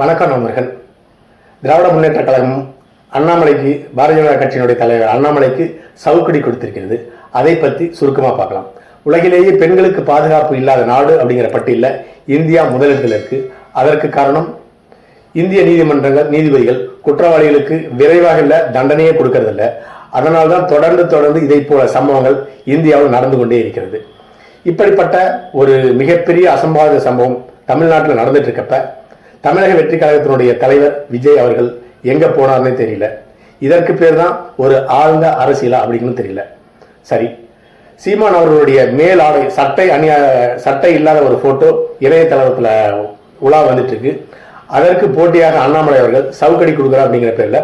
வணக்கம் நண்பர்கள். திராவிட முன்னேற்ற கழகம் அண்ணாமலைக்கு பாரதிய ஜனதா கட்சியினுடைய தலைவர் அண்ணாமலைக்கு சவுக்கடி கொடுத்திருக்கிறது. அதை பற்றி சுருக்கமாக பார்க்கலாம். உலகிலேயே பெண்களுக்கு பாதுகாப்பு இல்லாத நாடு அப்படிங்கிற பட்டியலில் இந்தியா முதலிடத்தில் இருக்குது அதற்கு காரணம் இந்திய நீதிமன்றங்கள் நீதிபதிகள் குற்றவாளிகளுக்கு விரைவாக இல்லை தண்டனையே கொடுக்கறதில்ல. அதனால் தான் தொடர்ந்து தொடர்ந்து இதை போல சம்பவங்கள் இந்தியாவில் நடந்து கொண்டே இருக்கிறது. இப்படிப்பட்ட ஒரு மிகப்பெரிய அசம்பாவித சம்பவம் தமிழ்நாட்டில் நடந்துட்டு இருக்கப்ப தமிழக வெற்றி கழகத்தினுடைய தலைவர் விஜய் அவர்கள் எங்க போனார்னே தெரியல. இதற்கு பேர் தான் ஒரு ஆழ்ந்த அரசியலா அப்படின்னு தெரியல. சரி. சீமான் அவர்களுடைய மேல் ஆடை சட்டை அணிய சட்டை இல்லாத ஒரு போட்டோ இணையதளத்தில் உலா வந்துட்டு இருக்கு அதற்கு போட்டியாக அண்ணாமலை அவர்கள் சவுக்கடி கொடுக்குறா அப்படிங்கிற பேர்ல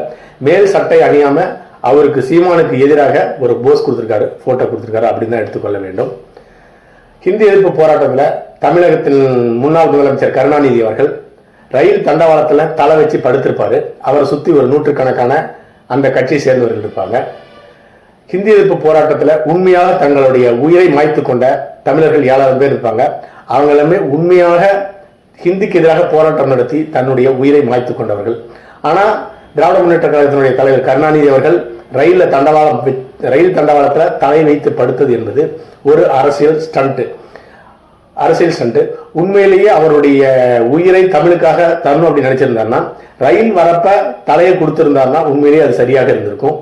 மேல் சட்டை அணியாம அவருக்கு சீமானுக்கு எதிராக ஒரு போஸ் கொடுத்துருக்காரு போட்டோ கொடுத்துருக்காரு அப்படின்னு தான் எடுத்துக்கொள்ள வேண்டும். ஹிந்தி எதிர்ப்பு போராட்டத்தில் தமிழகத்தின் முன்னாள் முதலமைச்சர் கருணாநிதி அவர்கள் ரயில் தண்டவாளத்தில் தலை வச்சு படுத்திருப்பாரு. அவரை சுற்றி ஒரு நூற்றுக்கணக்கான அந்த கட்சியை சேர்ந்தவர்கள் இருப்பாங்க. ஹிந்தி எதிர்ப்பு போராட்டத்தில் உண்மையாக தங்களுடைய உயிரை மாய்த்து கொண்ட தமிழர்கள் ஏழாயிரம் பேர் இருப்பாங்க. அவங்க எல்லாமே உண்மையாக ஹிந்திக்கு எதிராக போராட்டம் நடத்தி தன்னுடைய உயிரை மாய்த்து கொண்டவர்கள். ஆனால் திராவிட முன்னேற்ற கழகத்தினுடைய தலைவர் கருணாநிதி அவர்கள் ரயிலில் தண்டவாளம் ரயில் தண்டவாளத்தில் தலை வைத்து படுத்தது என்பது ஒரு அரசியல் ஸ்டண்ட்டு அரசியல் ஸ்டண்ட் உண்மையிலேயே அவருடைய உயிரை தமிழுக்காக தரணும் அப்படின்னு நினைச்சிருந்தாருன்னா ரயில் வரப்ப தலையை கொடுத்திருந்தாருன்னா உண்மையிலேயே அது சரியாக இருந்திருக்கும்.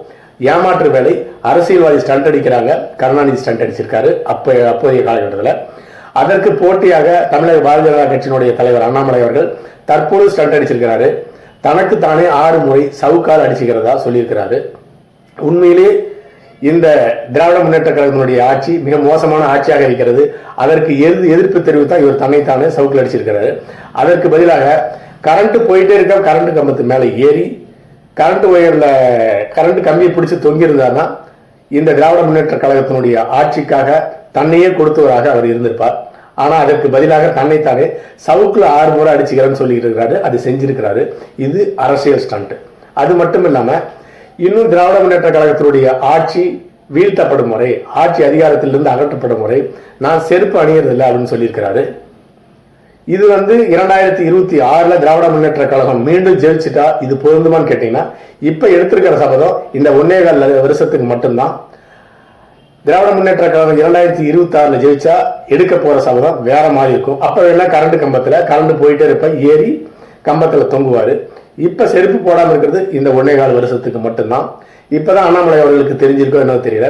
ஏமாற்று வேலை அரசியல்வாதி ஸ்டண்ட் அடிக்கிறாங்க. கருணாநிதி ஸ்டண்ட் அடிச்சிருக்காரு அப்போ அப்போதைய காலகட்டத்தில். அதற்கு போட்டியாக தமிழக பாரதிய ஜனதா கட்சியினுடைய தலைவர் அண்ணாமலை அவர்கள் தற்போது ஸ்டண்ட் அடிச்சிருக்கிறாரு. தனக்கு தானே ஆறு முறை சவுக்கால் அடிச்சுக்கிறதா சொல்லியிருக்கிறாரு. உண்மையிலே இந்த திராவிட முன்னேற்ற கழகத்தினுடைய ஆட்சி மிக மோசமான ஆட்சியாக இருக்கிறது. அதற்கு எது எதிர்ப்பு தெரிவித்தா இவர் தன்னைத்தானே சவுக்கில் அடிச்சிருக்கிறாரு. அதற்கு பதிலாக கரண்ட் போயிட்டே இருக்க? கரண்ட் கம்பத்து மேலே ஏறி கரண்ட் ஒயரில் கரண்ட் கம்பியை பிடிச்சு தொங்கியிருந்தார்னா இந்த திராவிட முன்னேற்ற கழகத்தினுடைய ஆட்சிக்காக தன்னையே கொடுத்தவராக அவர் இருந்திருப்பார். ஆனா அதற்கு பதிலாக தன்னைத்தானே சவுக்குல ஆறு முறை அடிச்சுக்கிறேன்னு சொல்லிட்டு இருக்கிறாரு. அது செஞ்சிருக்கிறாரு. இது அரசியல் ஸ்டண்ட். அது மட்டும் இல்லாம இன்னும் திராவிட முன்னேற்ற கழகத்தினுடைய ஆட்சி வீழ்த்தப்படும் முறை ஆட்சி அதிகாரத்திலிருந்து அகற்றப்படும் முறை நான் செருப்பு அணியறதில்லை அப்படின்னு சொல்லியிருக்கிறாரு. இது வந்து இரண்டாயிரத்தி இருபத்தி ஆறுல திராவிட முன்னேற்ற கழகம் மீண்டும் ஜெயிச்சுட்டா இது பொருந்துமான்னு கேட்டீங்கன்னா இப்ப எடுத்திருக்கிற சபதம் இந்த ஒன்னே கால வருஷத்துக்கு மட்டும்தான். திராவிட முன்னேற்ற கழகம் இரண்டாயிரத்தி இருபத்தி ஆறுல ஜெயிச்சா எடுக்க போற சபதம் வேற மாதிரி இருக்கும். அப்ப எல்லாம் கரண்ட் கம்பத்துல கரண்ட் போயிட்டே இருப்ப ஏறி கம்பத்துல தொங்குவாரு. இப்ப செருப்பு போடாமல் இருக்கிறது இந்த ஒன்னே கால் வருஷத்துக்கு மட்டும்தான். இப்பதான் அண்ணாமலை அவர்களுக்கு தெரிஞ்சிருக்கோ என்ன தெரியல.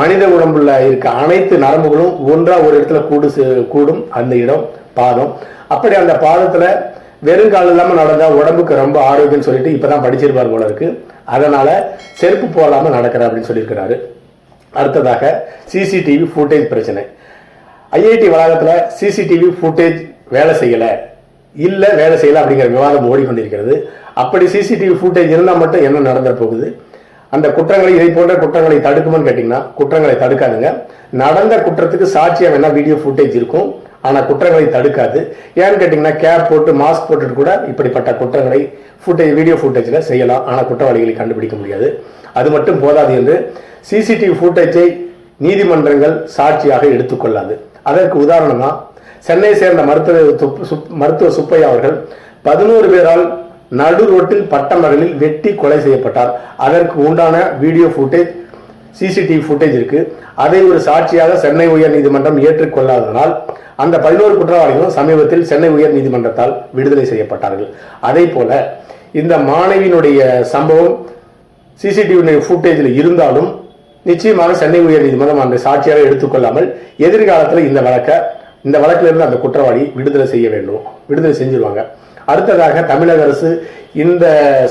மனித உடம்புல இருக்க அனைத்து நரம்புகளும் ஒன்றா ஒரு இடத்துல கூடு கூடும் அந்த இடம் பாதம். அப்படி அந்த பாதத்துல வெறுங்கால் இல்லாமல் நடந்தா உடம்புக்கு ரொம்ப ஆரோக்கியம்னு சொல்லிட்டு இப்பதான் படிச்சிருப்பார் போல இருக்கு. அதனால செருப்பு போடாம நடக்கிறார் அப்படின்னு சொல்லியிருக்கிறாரு. அடுத்ததாக சிசிடிவி ஃபுட்டேஜ் பிரச்சனை. ஐஐடி வளாகத்தில் சிசிடிவி ஃபுட்டேஜ் வேலை செய்யலை. இல்லை வேலை செய்யலை அப்படிங்கிற விவாதம் ஓடிக்கொண்டிருக்கிறது. அப்படி சிசிடிவி ஃபுட்டேஜ் இருந்தால் மட்டும் என்ன நடந்த போகுது? அந்த குற்றங்களை இதை போன்ற குற்றங்களை தடுக்குமான்னு கேட்டிங்கன்னா குற்றங்களை தடுக்காதுங்க. நடந்த குற்றத்துக்கு சாட்சியாக வேணால் வீடியோ ஃபுட்டேஜ் இருக்கும். ஆனால் குற்றங்களை தடுக்காது. ஏன்னு கேட்டிங்கன்னா கேப் போட்டு மாஸ்க் போட்டுட்டு கூட இப்படிப்பட்ட குற்றங்களை ஃபுட்டேஜ் வீடியோ ஃபுட்டேஜில் செய்யலாம். ஆனால் குற்றவாளிகளை கண்டுபிடிக்க முடியாது. அது மட்டும் போதாது என்று சிசிடிவி ஃபுட்டேஜை நீதிமன்றங்கள் சாட்சியாக எடுத்துக்கொள்ளாது அதற்கு உதாரணமாக சென்னை சேர்ந்த மருத்துவ மருத்துவ சுப்- சுப்பையா அவர்கள் பதினோரு பேரால் நடு ரோட்டில் பட்டமரலில் வெட்டி கொலை செய்யப்பட்டார். அதற்கு உண்டான வீடியோ ஃபுட்டேஜ் சிசிடிவி ஃபுட்டேஜ் இருக்கு. அதை ஒரு சாட்சியாக சென்னை உயர் நீதிமன்றம் ஏற்றுக்கொள்ளாததனால் அந்த பதினோரு குற்றவாளிகளும் சமீபத்தில் சென்னை உயர் நீதிமன்றத்தால் விடுதலை செய்யப்பட்டார்கள். அதே போல இந்த மாணவியினுடைய சம்பவம் சிசிடிவி ஃபுட்டேஜில் இருந்தாலும் நிச்சயமாக சென்னை உயர் நீதிமன்றம் அந்த சாட்சியாக எடுத்துக்கொள்ளாமல் எதிர்காலத்தில் இந்த வழக்கை இந்த வழக்கிலிருந்து அந்த குற்றவாளி விடுதலை செய்ய வேண்டும். விடுதலை செஞ்சிருவாங்க. அடுத்ததாக தமிழக அரசு இந்த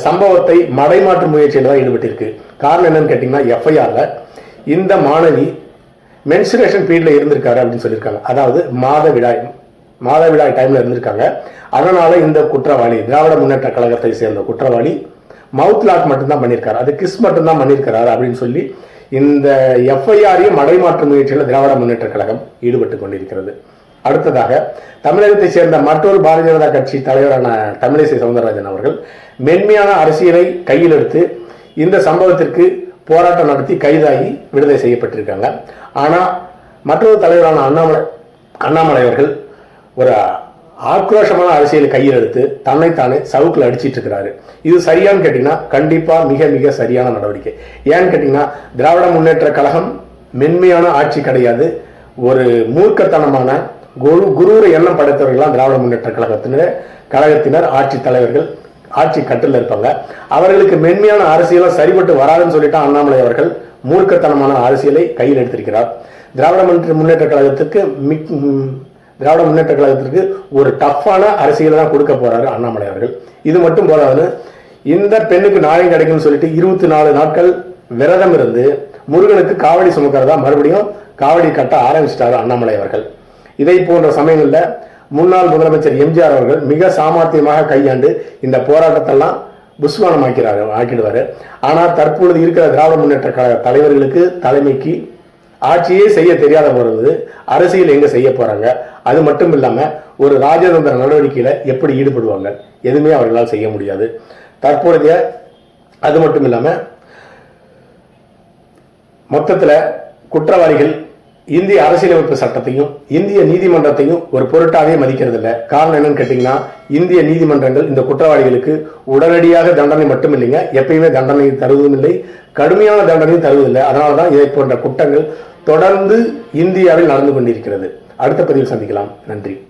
சம்பவத்தை மடைமாற்று முயற்சியில் தான் ஈடுபட்டிருக்கு. காரணம் என்னன்னு கேட்டிங்கன்னா எஃப்ஐஆரில் இந்த மாணவி மென்சுரேஷன் பீரியடில் இருந்திருக்காரு அப்படின்னு சொல்லியிருக்காங்க. அதாவது மாதவிடாய் மாதவிடாய் டைமில் இருந்திருக்காங்க. அதனால் இந்த குற்றவாளி திராவிட முன்னேற்ற கழகத்தை சேர்ந்த குற்றவாளி மவுத் லாக் மட்டும்தான் பண்ணியிருக்காரு. அது கிஸ் மட்டும்தான் பண்ணியிருக்கிறாரு அப்படின்னு சொல்லி இந்த எஃப்ஐஆரையும் மடைமாற்று முயற்சியில் திராவிட முன்னேற்ற கழகம் ஈடுபட்டு கொண்டிருக்கிறது. அடுத்ததாக தமிழகத்தை சேர்ந்த மற்றொரு பாரதிய ஜனதா கட்சி தலைவரான தமிழிசை சவுந்தரராஜன் அவர்கள் மென்மையான அரசியலை கையில் எடுத்து இந்த சம்பவத்திற்கு போராட்டம் நடத்தி கைதாகி விடுதலை செய்யப்பட்டிருக்காங்க. ஆனால் மற்றொரு தலைவரான அண்ணாமலை அண்ணாமலை அவர்கள் ஒரு ஆக்ரோஷமான அரசியலை கையில் எடுத்து தன்னைத்தானே சவுக்குல அடிச்சிட்டு இருக்கிறாரு. இது சரியான்னு கேட்டிங்கன்னா கண்டிப்பாக மிக மிக சரியான நடவடிக்கை. ஏன்னு கேட்டிங்கன்னா திராவிட முன்னேற்ற கழகம் மென்மையான ஆட்சி கிடையாது. ஒரு மூர்க்கத்தனமான குரு குருவுரை எண்ணம் படைத்தவர்கள்லாம் திராவிட முன்னேற்ற கழகத்தினர் கழகத்தினர் ஆட்சி தலைவர்கள் ஆட்சி கட்டில் இருப்பாங்க. அவர்களுக்கு மென்மையான அரசியலும் சரிபட்டு வராதுன்னு சொல்லிட்டு அண்ணாமலை அவர்கள் மூர்க்கத்தனமான அரசியலை கையில் எடுத்திருக்கிறார். திராவிட முன்னேற்ற கழகத்துக்கு மிக் திராவிட முன்னேற்ற கழகத்திற்கு ஒரு டஃப்பான அரசியலை தான் கொடுக்க போறாரு அண்ணாமலை அவர்கள். இது மட்டும் போதாதுன்னு இந்த பெண்ணுக்கு நாயம் கிடைக்கும்னு சொல்லிட்டு இருபத்தி நாலு நாட்கள் விரதம் இருந்து முருகனுக்கு காவடி சுமக்கிறதா மறுபடியும் காவடி கட்ட ஆரம்பிச்சிட்டாரு அண்ணாமலை அவர்கள். இதை போன்ற சமயங்கள்ல முன்னாள் முதலமைச்சர் எம்ஜிஆர் அவர்கள் மிக சாமர்த்தியமாக கையாண்டு இந்த போராட்டத்தெல்லாம் புஸ்வானமாக்கிறாரு ஆக்கிடுவாரு. ஆனால் தற்பொழுது இருக்கிற திராவிட முன்னேற்ற கழக தலைவர்களுக்கு தலைமைக்கு ஆட்சியே செய்ய தெரியாத போகிறது அரசியல் எங்க செய்ய போறாங்க? அது மட்டும் இல்லாம ஒரு ராஜதந்திர நடவடிக்கையில எப்படி ஈடுபடுவாங்க? எதுவுமே அவர்களால் செய்ய முடியாது. தற்பொழுதைய அது மட்டும் இல்லாம மொத்தத்துல குற்றவாளிகள் இந்திய அரசியலமைப்பு சட்டத்தையும் இந்திய நீதிமன்றத்தையும் ஒரு பொருட்டாவே மதிக்கிறது இல்லை காரணம் என்னன்னு கேட்டீங்கன்னா இந்திய நீதிமன்றங்கள் இந்த குற்றவாளிகளுக்கு உடனடியாக தண்டனை மட்டும் இல்லைங்க எப்பயுமே தண்டனை தருவதும் இல்லை. கடுமையான தண்டனையும் தருவதில்லை. அதனாலதான் இதை போன்ற குற்றங்கள் தொடர்ந்து இந்தியாவில் நடந்து கொண்டிருக்கிறது. அடுத்த பதிவில் சந்திக்கலாம். நன்றி.